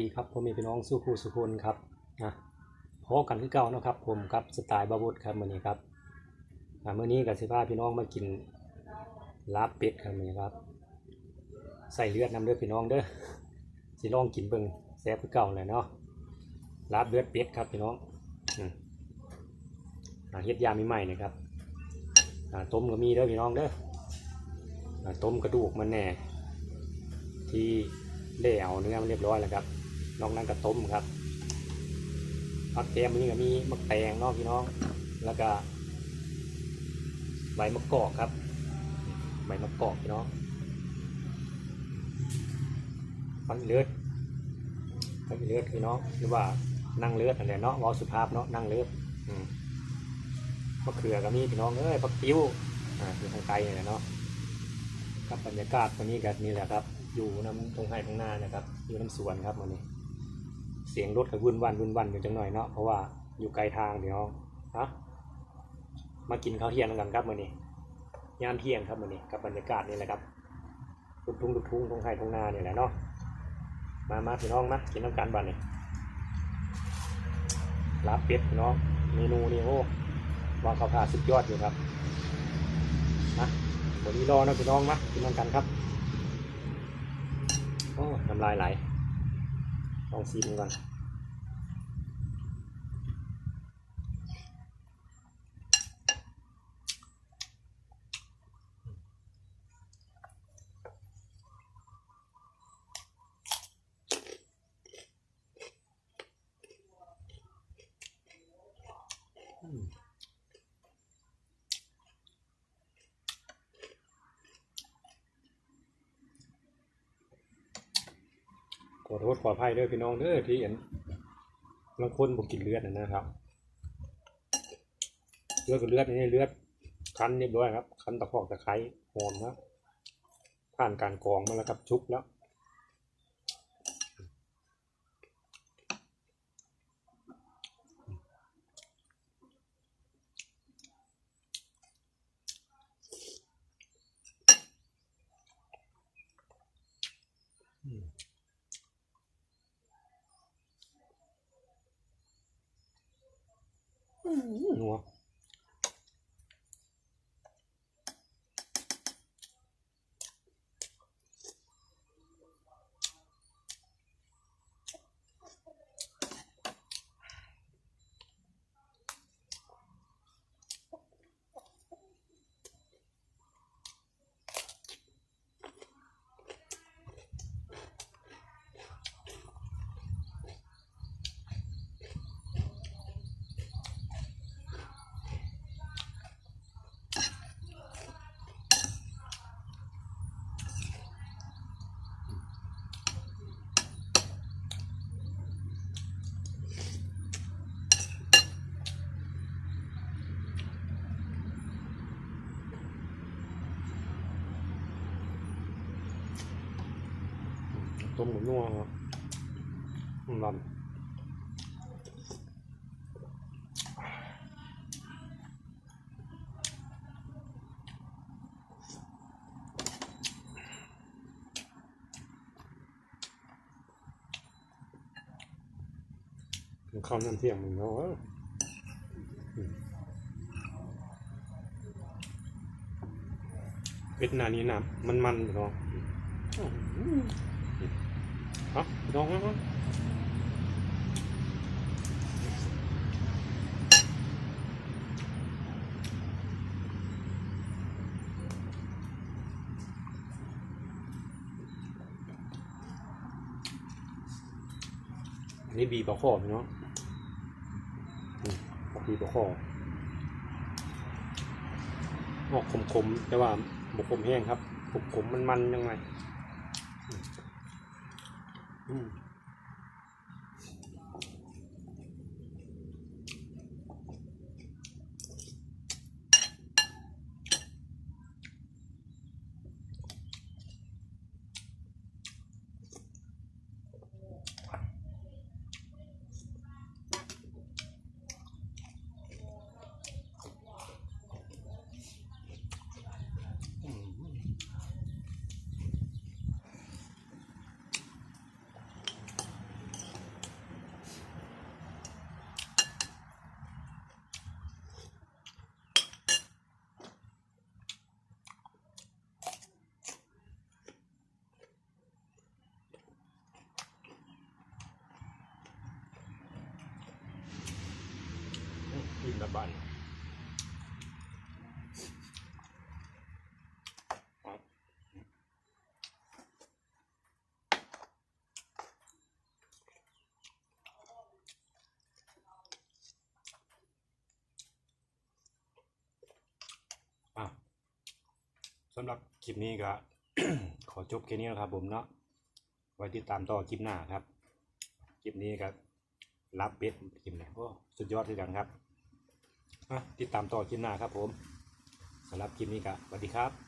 ดีครับผมมีพี่น้องสู้คู่สุคนครับนะพอกันคือเก่านะครับผมครับสไตล์บาวุฒครับมื้อนี้ครับอ่ามื้อนี้กับสิพาพี่น้องมากินลาบเป็ดครับมื้อนี้ครับ ใส่เลือดนำเด้อพี่น้องเด้อสิลองกินเบิ่งแซ่บคือเก่าเลยเนาะลาบเลือดเป็ดครับพี่น้องอืมอ่าเฮ็ดยามใหม่ๆนะครับต้มก็มีเด้อพี่น้องเด้อต้มกระดูกมันแน่ที่ได้เอาเนื้อมันเรียบร้อยแล้วครับ นอกนั้นก็ต้มครับผักแกมนี่ก็มีมะแตงเนาะพี่น้อง แล้วก็ใบมะกอกครับ ใบมะกอกพี่น้องฟันเลือดฟันเลือดพี่น้องหรือว่านั่งเลือดอะไรเนาะวอสุภาพเนาะนั่งเลือดอืมมะเขือก็มีพี่น้องเอ้ยผักติ้วอ่าอยู่ทางไกลนี่แหละเนาะกับบรรยากาศวันนี้กันนี่แหละครับ อยู่น้ำตรงไห้ตรงหน้านะครับ อยู่น้ำสวนครับวันนี้ สียงรถก็วุ่นวันวุ่นวันอยู่จังหน่อยเนาะเพราะว่าอยู่ไกลทางเดี๋ยวฮะมากินข้าวเที่ยงกันครับวันนี้ยามเที่ยงครับวันนี้กับบรรยากาศนี่แหละครับลุกทุ่งลุกทุ่งตรงไห้ตรงน้านี่ยแหละเนาะมามาพี่น้องมากินน้ำกันบันนี่ลาบเป็ดพี่น้องเมนูนี่โอ้วางข้าวผัดสุดยอดอยู่ครับนะวันนี้รอนะพี่น้องมากินน้ำกันครับโอ้น้ำลายไหล ลองซีม ขอโทษขออภัยด้วยพี่น้องเด้อที่เห็นบางคนบอกกินเลือดนะครับ เลือดกับเลือดนี่เลือดคั้นเรียบร้อยครับ คั้นตะพอกตะไคร้หอมครับผ่านการกรองมาแล้วครับชุบแล้ว อืมนัว ต้มหมูนัวครับร้อนกินข้าวน้ำเที่ยงมึงเนาะอืมเป็ดนานี้นะมันมันๆเนาะ ฮะน้องอันนี้บีบปลาข้อพี่น้องบีบปลาข้อออกขมๆ แต่ว่าบกขมแห้งครับบกขมมันๆยังไง อื มบ้านอะสำหรับคลิปนี้ก็ขอจบแค่นี้นะครับผมเนาะไว้ติดตามต่อคลิปหน้าครับ คลิปนี้ครับรับเป็ดคลิปนี้โอ้สุดยอดที่กันครับ ติดตามต่อคลิปหน้าครับผมสำหรับคลิปนี้ครับสวัสดีครับ